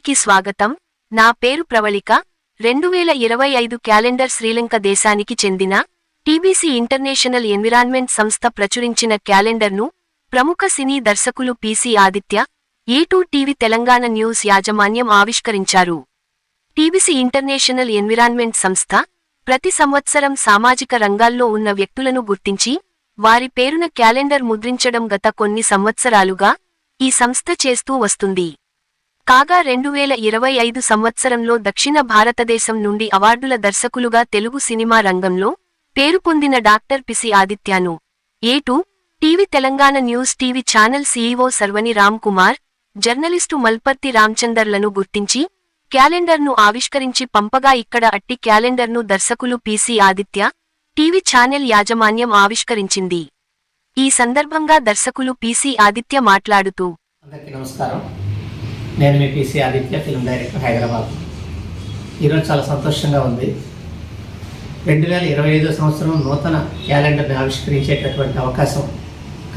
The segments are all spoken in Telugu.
అందరికీ స్వాగతం. నా పేరు ప్రవళిక. రెండు వేల ఇరవై ఐదు క్యాలెండర్ శ్రీలంక దేశానికి చెందిన టీబీసీ ఇంటర్నేషనల్ ఎన్విరాన్మెంట్ సంస్థ ప్రచురించిన క్యాలెండర్ను ప్రముఖ సినీ దర్శకులు PC Aditya A two TV Telangana news యాజమాన్యం ఆవిష్కరించారు. టీబీసీ ఇంటర్నేషనల్ ఎన్విరాన్మెంట్ సంస్థ ప్రతి సంవత్సరం సామాజిక రంగాల్లో ఉన్న వ్యక్తులను గుర్తించి వారి పేరున క్యాలెండర్ ముద్రించడం గత కొన్ని సంవత్సరాలుగా ఈ సంస్థ చేస్తూ వస్తుంది. కాగా రెండు వేల ఇరవై ఐదు సంవత్సరంలో దక్షిణ భారతదేశం నుండి అవార్డుల దర్శకులుగా తెలుగు సినిమా రంగంలో పేరు పొందిన doctor PC ఆదిత్యాను. A two TV Telangana news TV channel CEO Sarvani Ram Kumar journalist Malparthi రామచందర్లను గుర్తించి క్యాలెండర్ను ఆవిష్కరించి పంపగా ఇక్కడ అట్టి క్యాలెండర్ను దర్శకులు పిసి ఆదిత్య టీవీ ఛానల్ యాజమాన్యం ఆవిష్కరించింది. ఈ సందర్భంగా దర్శకులు పిసి ఆదిత్య మాట్లాడుతూ అందరికీ నమస్కారం. నేను మీ PC Aditya film director Hyderabad. ఈరోజు చాలా సంతోషంగా ఉంది. రెండు వేల ఇరవై ఐదో సంవత్సరం నూతన క్యాలెండర్ని ఆవిష్కరించేటటువంటి అవకాశం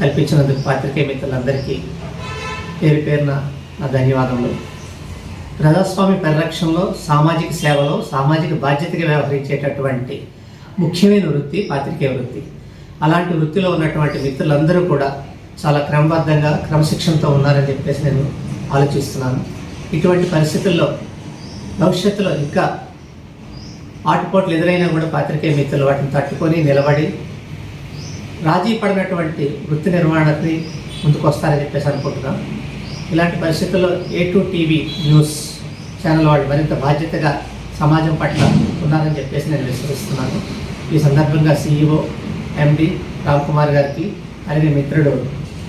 కల్పించినందుకు పాత్రికేయ మిత్రులందరికీ పేరు పేరున నా ధన్యవాదములు. ప్రజాస్వామ్య పరిరక్షణలో సామాజిక సేవలో సామాజిక బాధ్యతగా వ్యవహరించేటటువంటి ముఖ్యమైన వృత్తి పాత్రికేయ వృత్తి. అలాంటి వృత్తిలో ఉన్నటువంటి మిత్రులందరూ కూడా చాలా క్రమబద్ధంగా క్రమశిక్షణతో ఉన్నారని చెప్పేసి నేను ఆలోచిస్తున్నాను. ఇటువంటి పరిస్థితుల్లో భవిష్యత్తులో ఇంకా ఆటుపోట్లు ఎదురైనా కూడా పాత్రికేయ మిత్రులు వాటిని తట్టుకొని నిలబడి రాజీ పడినటువంటి వృత్తి నిర్వహణకి ముందుకొస్తారని చెప్పేసి అనుకుంటున్నాను. ఇలాంటి పరిస్థితుల్లో A two TV news channel వాళ్ళు మరింత బాధ్యతగా సమాజం పట్ల ఉన్నారని చెప్పేసి నేను విశ్వసిస్తున్నాను. ఈ సందర్భంగా సీఈఓ ఎండి రామ్ కుమార్ గారికి అలాగే మిత్రుడు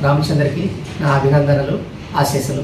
రామచంద్రకి నా అభినందనలు ఆశీస్సులు.